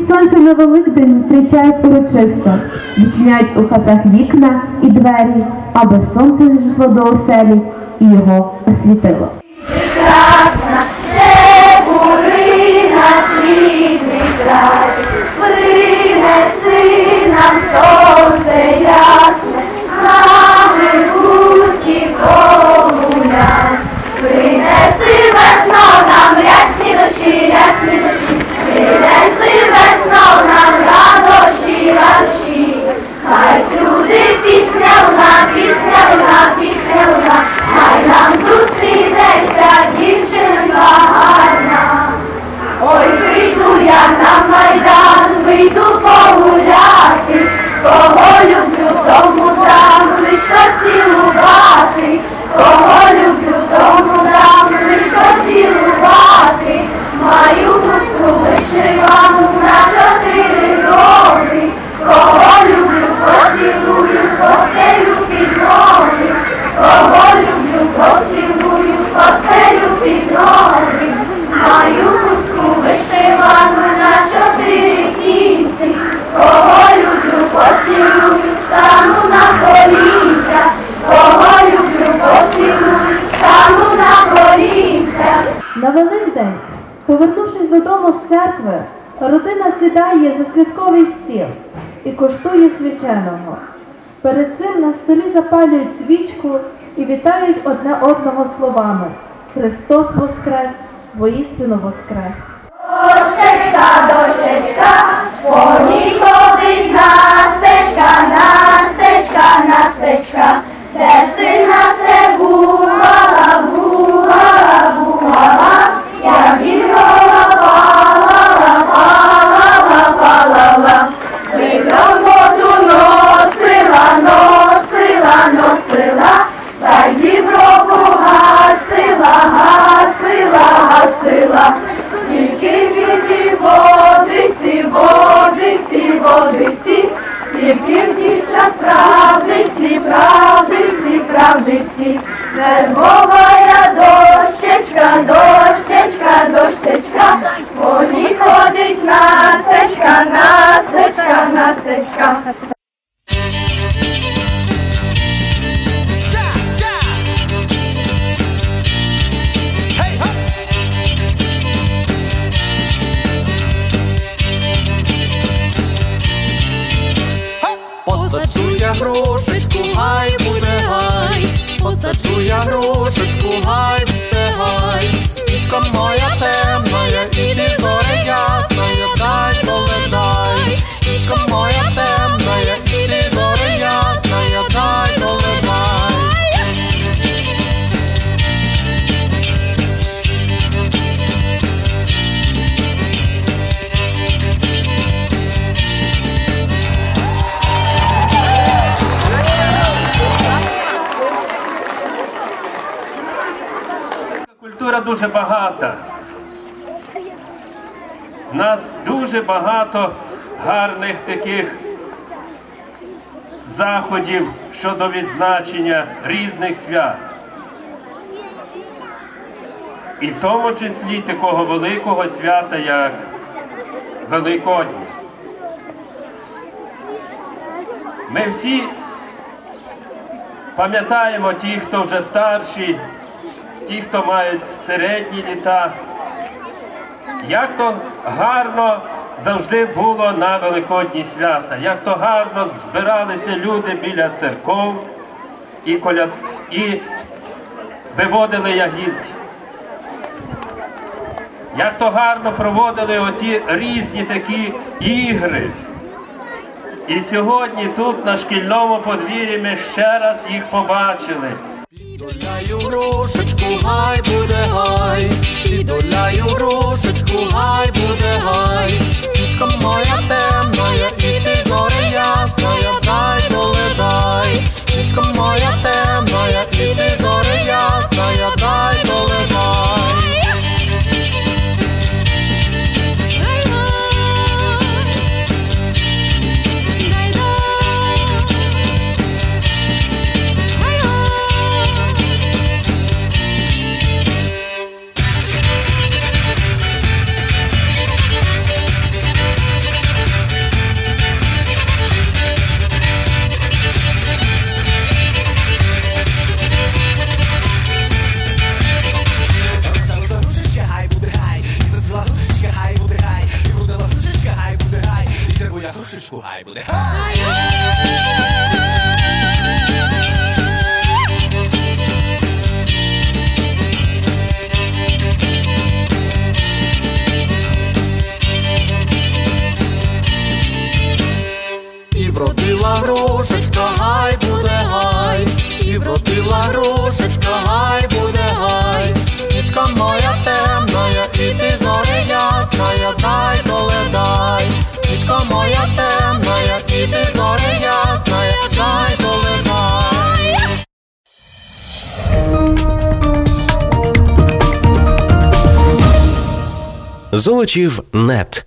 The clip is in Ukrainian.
Схід сонця на Великдень зустрічають урочисто, відчиняють у хатах вікна і двері, аби сонце зійшло до оселі і його освітило. Сідає за святковий стіл і коштує свяченого. Перед цим на столі запалюють свічку і вітають одне одного словами Христос Воскрес, воістину Воскрес! Дощечка, дощечка, по ній ходить настечка, настечка, настечка, де ж ти нас не вербовая дощечка, дощечка, дощечка, по ній ходить настечка, настечка, настечка. Посаджу я грошечку, гай буде посаджу я грушечку, гай буде гай, Нічка моя Культура дуже багата. У нас дуже багато гарних таких заходів щодо відзначення різних свят. І в тому числі такого великого свята, як Великодня. Ми всі пам'ятаємо ті, хто вже старші, ті, хто мають середні літа. Як то гарно завжди було на Великодні свята, як то гарно збиралися люди біля церков і, коля... і виводили ягідки. Як то гарно проводили оці різні такі ігри. І сьогодні тут на шкільному подвір'ї ми ще раз їх побачили. Підоляю грошечку, гай буде гай, доляю, грошечку, гай буде гай, Нічка моя темная, рушечку, гай буде. Вродила грушечка, гай буде гай, і вродила грушечка, Золочів нет.